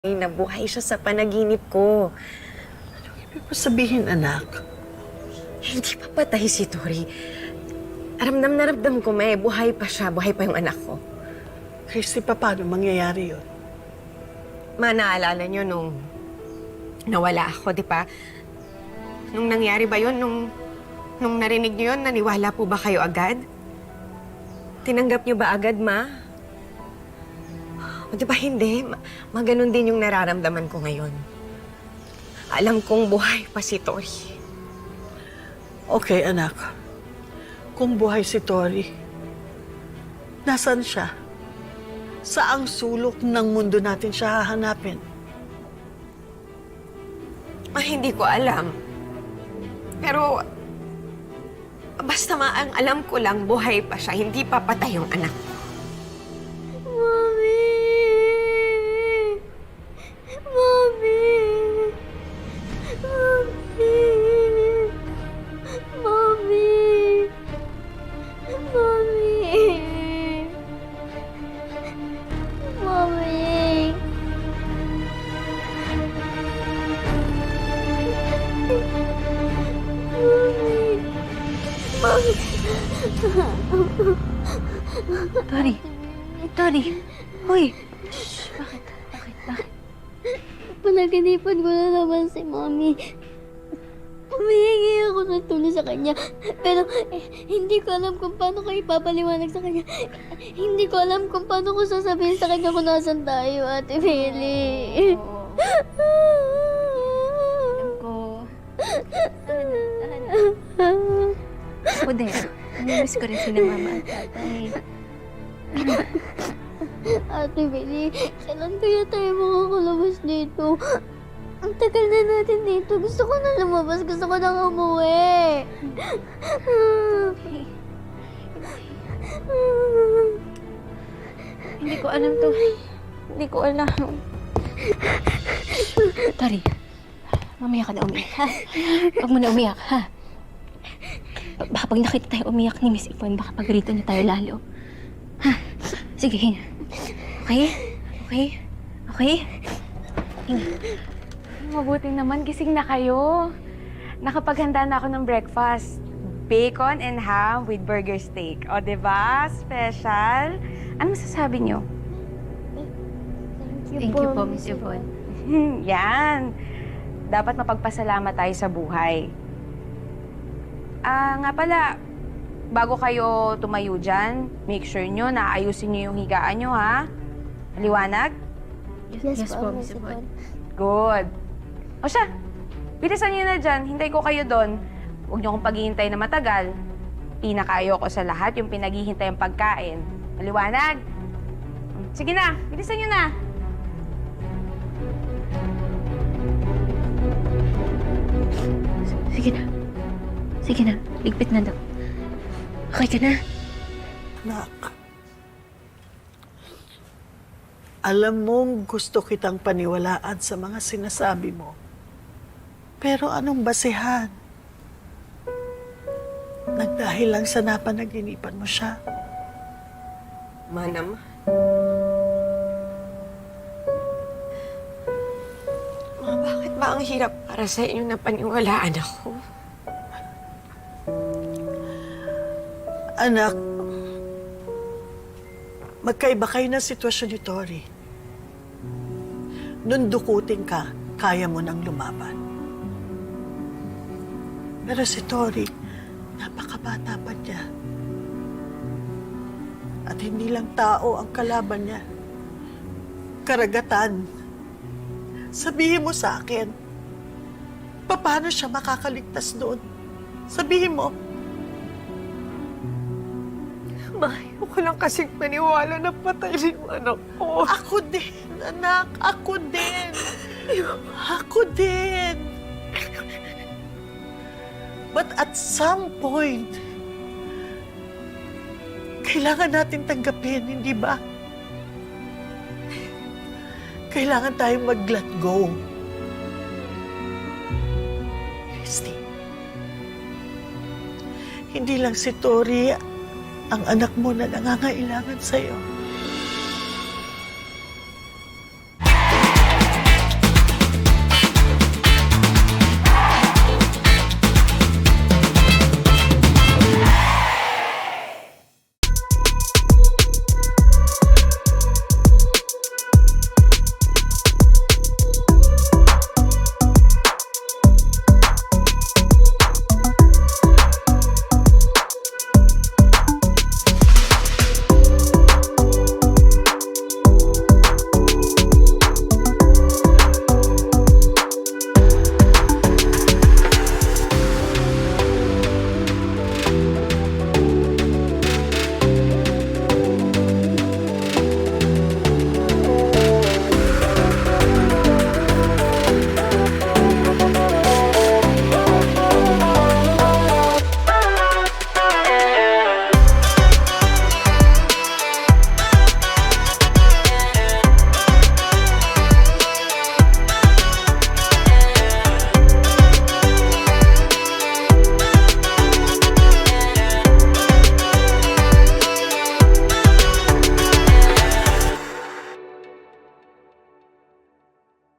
Ay, nabuhay siya sa panaginip ko. Ibig mo sabihin, anak, Hindi pa patay si Tori. Ramdam na ramdam ko, may buhay pa siya. Buhay pa yung anak ko. Christy, pa, paano mangyayari yun? Ma, naalala niyo nung nawala ako, di ba? Nung nangyari ba yun? Nung, nung narinig niyo yun, naniwala po ba kayo agad? Tinanggap niyo ba agad, ma? O, di ba hindi? Ma, ma, ganun din yung nararamdaman ko ngayon. Alam kong buhay pa si Tori. Okay, anak. Kung buhay si Tori, nasan siya? Saang sulok ng mundo natin siya hahanapin? Ah, hindi ko alam. Pero, basta ma, ang alam ko lang, buhay pa siya, hindi pa patay yung anak ko. Tori! Tori! Hoy! Bakit? Bakit? Bakit? Panaginipan ko na naman si Mommy. Humihingi ako ng tulong sa kanya. Pero eh, hindi ko alam kung paano ko ipapaliwanag sa kanya. Hindi ko alam kung paano ko sasabihin sa kanya kung nasan tayo, Ate Meli. Alam Namimiss ko rin sila mama at tatay. Ate Meli, kailan kaya tayo makakalabas dito? Ang tagal na natin dito. Gusto ko na lumabas. Gusto ko na umuwi. Hindi ko alam to. Hindi ko alam. Tori, mamaya ka na umiyak, ha? Huwag mo na umiyak, ha? Baka pag nakita tayo umiyak ni Miss Ipon, baka pagrito niya tayo lalo. Ha? Sige, hinga. Okay? Okay? Okay? Hinga. Mabuti naman, gising na kayo. Nakapaghanda na ako ng breakfast. Bacon and ham with burger steak. O, di ba? Special. Ano masasabi niyo? Thank you po, Miss Yvonne. Yan. Dapat mapagpasalamat tayo sa buhay. Ah, nga pala, bago kayo tumayo dyan, make sure nyo na ayusin nyo yung higaan nyo, ha? Maliwanag? Yes, po, Miss Yvonne. Good. O siya, bilisan nyo na dyan. Hintay ko kayo doon. Huwag nyo akong paghihintay na matagal. Pinakayo ko sa lahat yung pinaghihintay ang pagkain. Maliwanag? Sige na, bilisan nyo na. Sige na. Sige na. Ligpit na daw. Okay ka na? Anak. Alam mong gusto kitang paniwalaan sa mga sinasabi mo. Pero anong basehan? Nagdahil lang sa napanaginipan mo siya. Ma naman. Ma, bakit ba ang hirap para sa inyo na paniwalaan ako? Anak, magkaiba kayo ng sitwasyon ni Tori. Nung dukutin ka, kaya mo nang lumaban. Pero si Tori, napakabata pa niya. At hindi lang tao ang kalaban niya. Karagatan. Sabihin mo sa akin, paano siya makakaligtas doon? Sabihin mo, Ma, ayoko lang kasing maniwala na patay rin yung anak ko. Ako din, anak. Ako din. Ako din. But at some point, kailangan natin tanggapin, hindi ba? Kailangan tayong mag-let go. Christy, hindi lang si Tori ang anak mo na nangangailangan sa'yo.